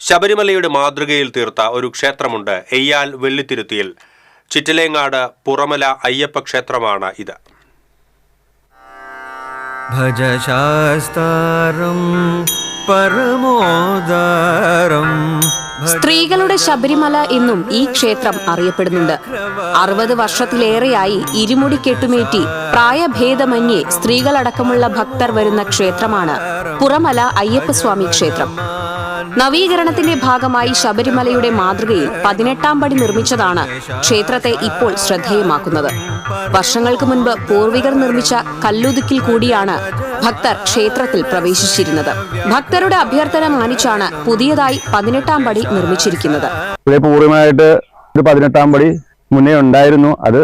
ശബരിമലയുടെ മാതൃകയിൽ തീർത്ത ഒരു ക്ഷേത്രമുണ്ട് എയ്യാൽ വെള്ളിത്തിരുത്തിയിൽ. ചിറ്റിലേങ്ങാട് പുറമല അയ്യപ്പ ക്ഷേത്രമാണ് ഇത്. ഭജ ശാസ്താരം പരമോദാരം സ്ത്രീകളുടെ ശബരിമല എന്നും ഈ ക്ഷേത്രം അറിയപ്പെടുന്നുണ്ട്. അറുപത് വർഷത്തിലേറെയായി ഇരുമുടി കെട്ടുമേറ്റി പ്രായഭേദമന്യേ സ്ത്രീകളടക്കമുള്ള ഭക്തർ വരുന്ന ക്ഷേത്രമാണ് പുറമല അയ്യപ്പസ്വാമി ക്ഷേത്രം. നവീകരണത്തിന്റെ ഭാഗമായി ശബരിമലയുടെ മാതൃകയിൽ പതിനെട്ടാം പടി നിർമ്മിച്ചതാണ് ക്ഷേത്രത്തെ ഇപ്പോൾ ശ്രദ്ധേയമാക്കുന്നത്. വർഷങ്ങൾക്ക് മുൻപ് പൂർവികർ നിർമ്മിച്ച കല്ലുതുക്കിൽ കൂടിയാണ് ഭക്തർ ക്ഷേത്രത്തിൽ പ്രവേശിച്ചിരുന്നത്. ഭക്തരുടെ അഭ്യർത്ഥന മാനിച്ചാണ് പുതിയതായി പതിനെട്ടാം പടി നിർമ്മിച്ചിരിക്കുന്നത്. ഒരു പതിനെട്ടാം പടി മുന്നേ ഉണ്ടായിരുന്നു. അത്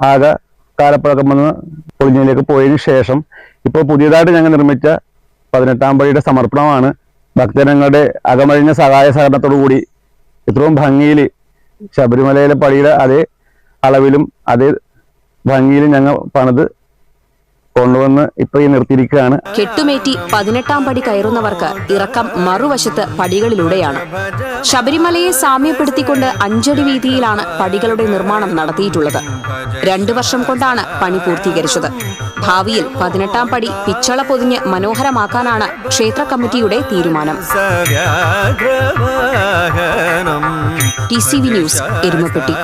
ആകെ കാലപ്പഴക്കം വന്ന് പോയതിനു ശേഷം ഇപ്പോൾ പുതിയതായിട്ട് ഞങ്ങൾ നിർമ്മിച്ച പതിനെട്ടാം പടിയുടെ സമർപ്പണമാണ് ഭക്തജനങ്ങളുടെ അകമഴിഞ്ഞ സഹായ സഹകരണത്തോടു കൂടി ഇത്രയും ഭംഗിയിൽ ശബരിമലയിലെ പടിയുടെ അതേ അളവിലും അതേ ഭംഗിയിലും ഞങ്ങൾ പണിത് കൊണ്ടുവന്ന് ഇപ്പൊ ഈ നിർത്തിയിരിക്കുകയാണ്. കെട്ടുമേറ്റി പതിനെട്ടാം പടി കയറുന്നവർക്ക് ഇറക്കം മറുവശത്ത് പടികളിലൂടെയാണ്. ശബരിമലയെ സാമ്യപ്പെടുത്തിക്കൊണ്ട് അഞ്ചടി വീതിയിലാണ് പടികളുടെ നിർമ്മാണം നടത്തിയിട്ടുള്ളത്. രണ്ടു വർഷം കൊണ്ടാണ് പണി പൂർത്തീകരിച്ചത്. ഭാവിയിൽ പതിനെട്ടാം പടി പിച്ചള പൊതിഞ്ഞ് മനോഹരമാക്കാനാണ് ക്ഷേത്ര കമ്മിറ്റിയുടെ തീരുമാനം. T C V news Erumapetty.